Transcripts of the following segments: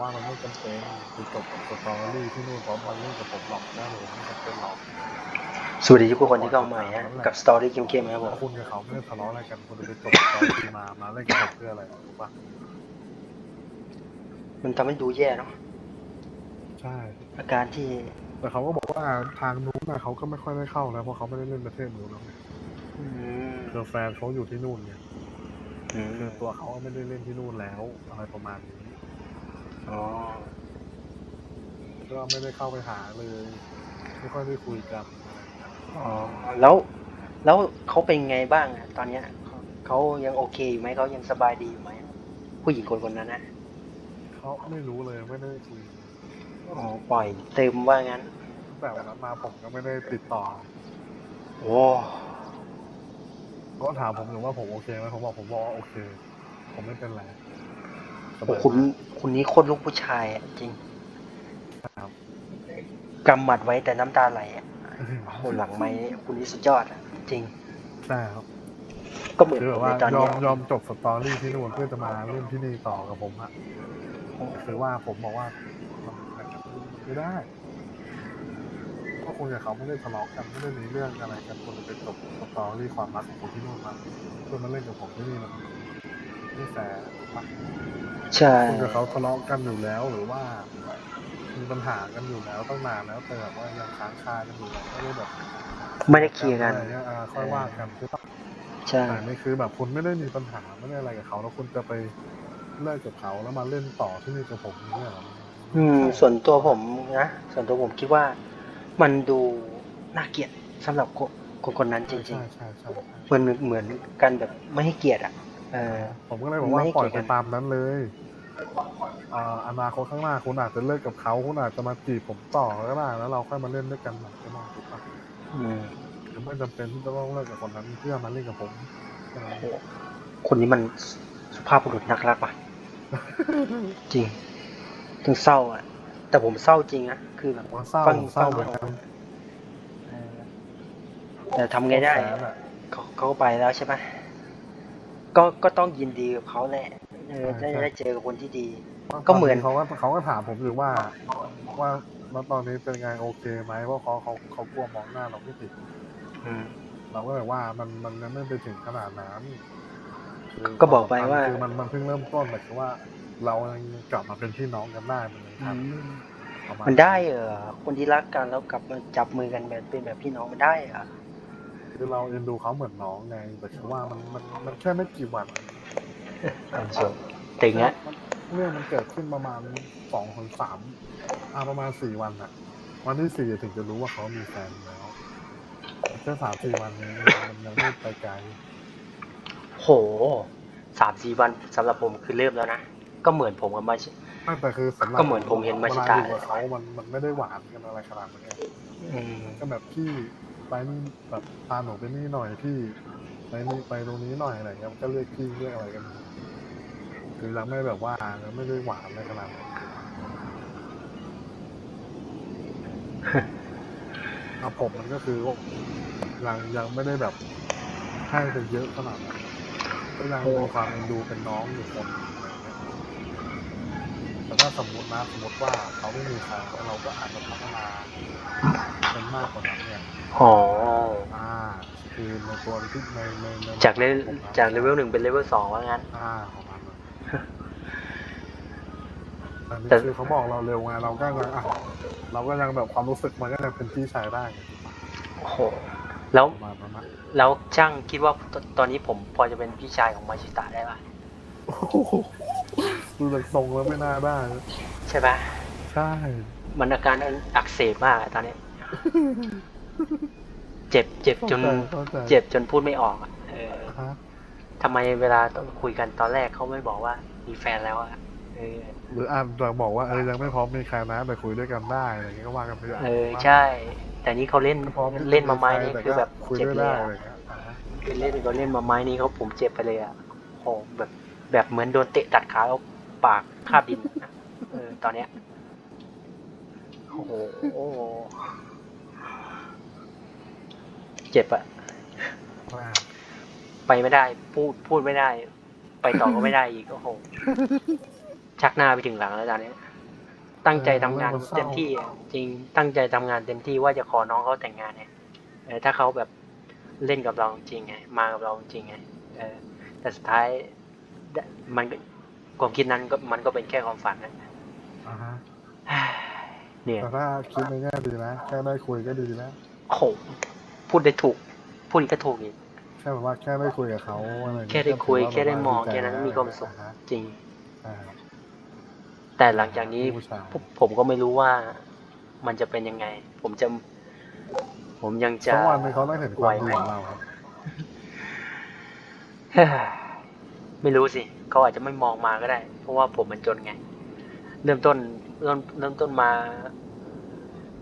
ว่ามันไม่จำเป็นคือจบกับสตอรี่ที่นู่นเพราะมันเล่นกับผมหรอกนะผมไม่จำเป็นหรอกสวัสดีทุกคนที่เข้ามาใหม่นะกับสตอรี่เข้มๆครับผมคุณกับเขาไม่ได้ทะเลาะอะไรกันคุณจะไปจบสตอรี่มามาเล่นกับผมเพื่ออะไรถูกปะมันทำให้ดูแย่เนาะใช่อาการที่แต่เขาก็บอกว่าทางนู้นนะเขาก็ไม่ค่อยได้เข้าแล้วเพราะเขาไม่ได้เล่นประเทศนู้นแล้วไงอืมคือแฟนเขาอยู่ที่นู่นไงอืมคือตัวเขาไม่ได้เล่นที่นู่นแล้วอะไรประมาณนี้ อ๋อ ก็ไม่ได้เข้าไปหาเลย ไม่ค่อยได้คุยกันอะไรอย่างเงี้ยอ๋อ แล้ว แล้วเขาเป็นไงบ้างอะตอนเนี้ยเขาเขายังโอเคอยู่ไหมเขายังสบายดีอยู่ไหมผู้หญิงคนคนนั้นนะเขาไม่รู้เลยไม่ได้คุยอ๋อปล่อยเต็มว่างั้น ตั้งแต่วันนั้นมาผมก็ไม่ได้ติดต่อโอ้เขาถามผมอยู่ว่าผมโอเคไหมผมบอกผมบอกว่าโอเค ผมไม่เป็นไร สโหบายคุณคุณนี้โคตรลูกผู้ชายอะจริงครับกำหมัดไว้แต่น้ำตาไหลอะโอ้โหหลังไม้คุณนี้สุดยอดอะจริง ใช่ครับก็เหมือนคือผแบบมว่าในตอนยอเนี้มยยอมจบสตอรี่ที่นู่นเพื่อจะมาเล่นที่นี่ต่อกับผมอะคือว่าผมบอกว่ามันไม่ได้เพราะคุณกับเขาไม่ได้ทะเลาะกันไม่ได้มีเรื่องอะไรกันคุณจะไปจบสตอรี่ความรักของคุณที่นู่นมาเพื่อมาเล่นกับผมที่นี่มัน ไม่แฟร์ถูกปะใช่คุณกับเขาทะเลาะกันอยู่แล้วหรือว่ามีปัญหากันอยู่แล้วตั้งนานแล้วแต่แบบว่ายังค้างคากันอยู่แล้วไม่ได้แบบไม่ได้เคลียร์กันอะไรเงี้ยอ่าค่อยว่ากันใช่ปะใช่แต่นี่คือแบบคุณไม่ได้มีปัญหาไม่ได้อะไรกับเขาแล้วคุณจะไปเลิกกับเขาแล้วมาเล่นต่อที่นี่กับผมอย่างเนี่ยเหรออืม ส่วนตัวผมนะส่วนตัวผมคิดว่ามันดูน่าเกลียดสำหรับคนคนคนนั้นจริงใช่ใช่ใช่ๆเหมือนเหมือนกันแบบไม่ให้เกียรติอะ เออผมก็เลยบอกว่าไม่ให้ปล่อยเกี่ไปยวกันตามนั้นเลยอ่าอนาคตข้างหน้าคุณอาจจะเลิกกับเขาคุณอาจจะมาจีบผมต่อก็ได้แล้วเราค่อยมาเล่นด้วยกันใหม่ก็ได้ถูกปะอืมหรือไม่จำเป็นที่จะต้องเลิกกับคนนั้นเพื่อมาเล่นกับผมแค่นั้นโอ้คนนี้มันสุภาพบุรุษนักรักป่ะ จริงถึงเศร้าอะ แต่ผมเศร้าจริงนะคือแบบผมว่าเศร้าฟังเศร้าฟังเหมือนกันเออแต่ทำไงได้แสนอะเขาเขาก็ไปแล้วใช่ไหม ก็ก็ต้องยินดีกับเขาแหละเออได้ได้เจอกับคนที่ดี ก็เหมือนเขาก็เขาก็ถามผมอยู่ว่า ว่าแล้วตอนนี้เป็นไงโอเคไหมเพราะเขาเขาเขากลัวมองหน้าเราไม่ติดอืมเราก็เลยว่ามันมันยังไม่ไปถึงขนาดนั้นคืก็บอกไปว่าคือมันมันเพิ่งเริ่มต้นแต่คือว่า เรายังกลับมาเป็นพี่น้องกันได้มันเลยครับประาณมันได้เหรอคนที่รักกันแล้วกลับมาจับมือกันแบบเป็นแบบพี่น้องมันได้เหรอ คือเราเอ็นดูเขาเหมือนน้องไง แต่คือว่ามันมันมันแค่ไม่กี่วันถึงอะเรื่องมันเกิดขึ้นประมาณสองถึงสามอ่าประมาณสี่วันอะวันที่สี่ถึงจะรู้ว่าเขามีแฟนแล้วแค่สามสี่วันนี้มันยังไม่ไปไกลโหสามสี่วันสำหรับผมคือเริ่มแล้วนะ ก็เหมือนผมกับมาชิไม่แต่คือสำหรับก็เหมือนผมเห็นมาชิเวลตะอยู่กับเขามันมันไม่ได้หวานกันอะไรขนาดนั้นไงอืมก็แบบพี่ ไปนี่แบบพาหนูไปนี่หน่อยพี่ไปนี่ไปตรงนี้หน่อยอะไรเงี้ยมันก็เรียกพี่เรียกอะไรกัน คือยังไม่แบบว่ายังไม่ได้หวานอะไรขนาดนั้นเอาผมมันก็คือว่ายังยังไม่ได้แบบให้ไปเยอะขนาดนั้นก็ยังมีความเป็นดูเป็นน้องอยู่คน ถ้าสมมตินะสมมติว่าเขาไม่มีแฟนแล้วเราก็อาจจะพัฒนาเป็นมากกว่านั้นเนี่ยอ๋ออ่าคือในตัวที่ในในในจากเลเวลผมนะจากเลเวลหนึ่งเป็นเลเวลสองว่างั้นอ่าประมาณนั้นอันนี้แต่คือเขาบอกเราเร็วไงเราก็ยังอะเราก็ยังแบบความรู้สึกมันก็ยังเป็นพี่ชายได้ไงโอ้โหแล้วประมาณนั้นนะแล้วช่างคิดว่าตตอนนี้ผมพอจะเป็นพี่ชายของมาชิตะได้ปะโอ้โห ดูจากทรงแล้วไม่น่าได้ใช่ปะใช่ มันอาการอักเสบมากอะตอนนี้ เจ็บเจ็บจน เข้าใจเจ็บจนพูดไม่ออกอะเออฮะทำไมเวลาต้องคุยกันตอนแรกเขาไม่บอกว่ามีแฟนแล้วอะเออ หรืออ่านจะบอกว่าเออยังไม่พร้อมมีใครนะแต่คุยด้วยกันได้อะไรอย่างเงี้ยก็ว่ากันไปอย่างเออใช่ แต่นี่เขาเล่นไม่พร้อมเล่นมาไม้นี่แต่คือก็แบบคุยเจ็บด้วยเลได้ยอะไรอะอย่างเงี้ยอ่าฮะคือเล่นเขาเล่นมาไม้นี่เขาผมเจ็บไปเลยอะโหแบบแบบเหมือนโดนเตะตัดขาแล้ว ปากคาบดินอะเออตอนเนี้ยโอ้โหโอ้โหเจ็บอะว่าไปไม่ได้ พูดพูดไม่ได้ ไปต่อก็ไม่ได้อีกโอ้โหชักหน้าไปถึงหลังแล้วตอนเนี้ย ตั้งใจทำงานเต็มที่อะจริงตั้งใจทำงานเต็มที่ว่าจะขอน้องเขาแต่งงานเนี่ยเออถ้าเขาแบบเล่นกับเราจริงไง มากับเราจริงไงเออแต่สุดท้าย มันก็ ความคิดนั้นก็มันก็เป็นแค่ความฝันนะอ่าฮะเนี่ยแต่ถ้าคิดในแง่ดีนะแค่ได้คุยก็ดีนะโอ้โหพูดได้ถูก พูดอีกก็ถูกอีกแค่แบบว่าแค่ได้คุยกับเขาอะไรอย่างเงี้ยแค่ได้คุยก็ถืแค่ได้มองว่าแค่นั้นก็มีความสุขอ่ฮะจริงอ่าแต่หลังจากนี้ผู้ชายผมผมก็ไม่รู้ว่ามันจะเป็นยังไง ผมจะ ผมยังจะสักวันหนึงเขาได้เห็นความดีของเราครับ ไม่รู้สิเขาอาจจะไม่มองมาก็ได้ เพราะว่าผมมันจนไง เริ่มต้นเริ่มเริ่มต้นมา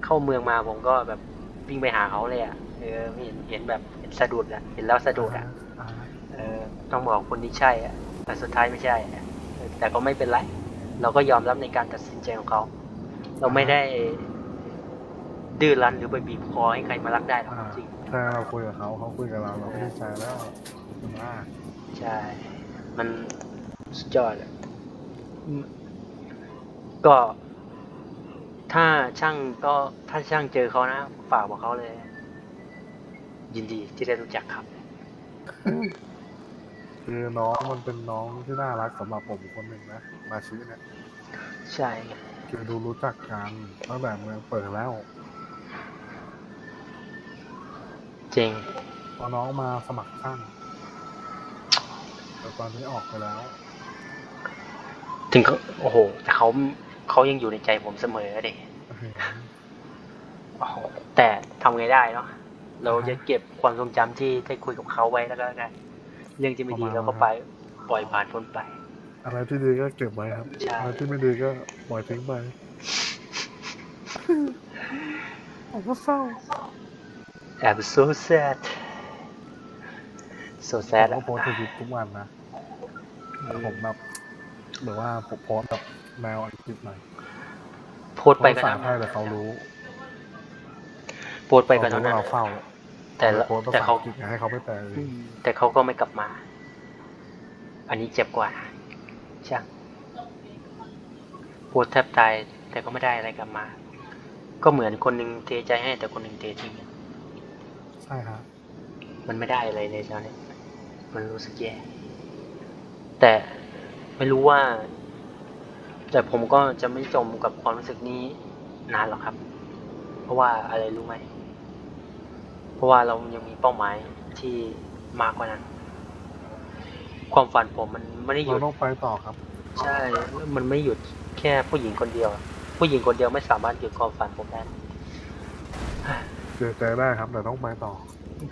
เข้าเมืองมาผมก็แบบวิ่งไปหาเขาเลยอะเออเห็นเห็นแบบเห็นสะดุดอะ เห็นแล้วสะดุดอะอ่าฮะเออต้องบอกคนที่ใช่อะแต่สุดท้ายไม่ใช่อะเออแต่ก็ไม่เป็นไร เราก็ยอมรับในการตัดสินใจของเขา เราไม่ได้ดื้อรั้นหรือไปบีบคอให้ใครมารักได้หรอกอ่าจริงแค่เราคุยกับเขาเขาคุยกับเราเราก็ดีใจแล้วถูกไหมใช่ มันสุดยอดอะอืมก็ ถ้าช่างก็ถ้าช่างเจอเขานะฝากบอกเขาเลย ยินดีที่ได้รู้จักครับ คือน้องมันเป็นน้องที่น่ารักสำหรับผมคนหนึ่งนะมาชีเนี่ยใช่ไงคือดูรู้จักกันตั้งแต่เมืองเปิดแล้วจริงพอน้องมาสมัครช่าง แต่ตอนนี้ออกไปแล้ว ถึงเขาโอ้โห แต่เขาเขายังอยู่ในใจผมเสมอเด็เห็นโอ้โหแต่ทำไงได้เนาะเราจะเก็บความทรงจำที่ได้คุยกับเขาไว้แล้วก็กันเรื่องที่ไม่ดีเราก็ไปปล่อยผ่านพ้นไป อะไรที่ดีก็เก็บไว้ครับใช่อะไรที่ไม่ดีก็ปล่อยทิ้งไปผมก็เศร้าแอบ so sad so ผม sad ก็อะโพสต์ทวิตทุกวันนะแต่ผมแบบหรือว่าผมโพสต์แบบแนวอังกฤษหน่อยโพสต์ไปก็ภาษาเท่าไทนั้ยนแต่เขารู้โพสต์ไปก็เท่าเขานั้นรู้ว่าเราเฝ้าแต่ละโพสต์ภาแต่ษาเขาอังกฤษไงให้เขาไม่แปลเองอืมแต่เขาก็ไม่กลับมา อันนี้เจ็บกว่าช่างปวดแทบตาย แต่ก็ไม่ได้อะไรกลับมา ก็เหมือนคนหนึ่งเทใจให้แต่คนหนึ่งเททิ้ง ใช่ครับมันไม่ได้อะไรเลยตอนนี้ มันรู้สึกแย่ แต่ไม่รู้ว่า แต่ผมก็จะไม่จมกับความรู้สึกนี้นานหรอกครับ เพราะว่าอะไรรู้ไหม เพราะว่าเรายังมีเป้าหมายที่มากกว่านั้น ความฝันผมมันไม่ได้หเรายุดต้องไปต่อครับ ใช่ มันไม่หยุดแค่ผู้หญิงคนเดียว ผู้หญิงคนเดียวไม่สามารถหยุดความฝันผมได้เจอใจได้ครับแต่ต้องไปต่อ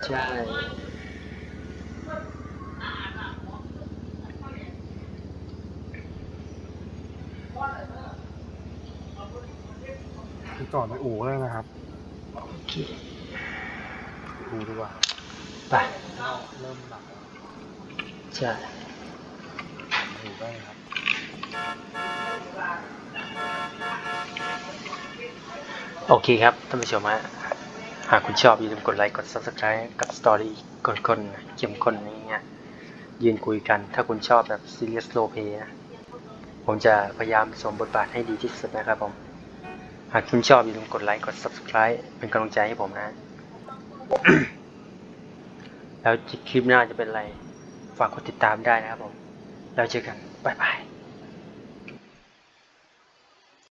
ใช่ จอดในอู่เลยนะครับโอเคอู่ดีกว่าไปเริ่มหนักแล้วใช่อู่ได้ครับโอเคครับท่านผู้ชมฮะหากคุณชอบอย่าลืมกดไลค์กด subscribe กับสตอรี่คนๆเข้มข้นอย่างเงี้ยยืนคุยกัน ถ้าคุณชอบแบบ serious role play นะผมจะพยายามสวมบทบาทให้ดีที่สุดนะครับผมหากคุณชอบอย่าลืมกดไลค์กด subscribe เป็นกำลังใจให้ผมนะ แล้วคลิปหน้าจะเป็นอะไร ฝากกดติดตามได้นะครับผม แล้วเจอกัน บ๊ายบาย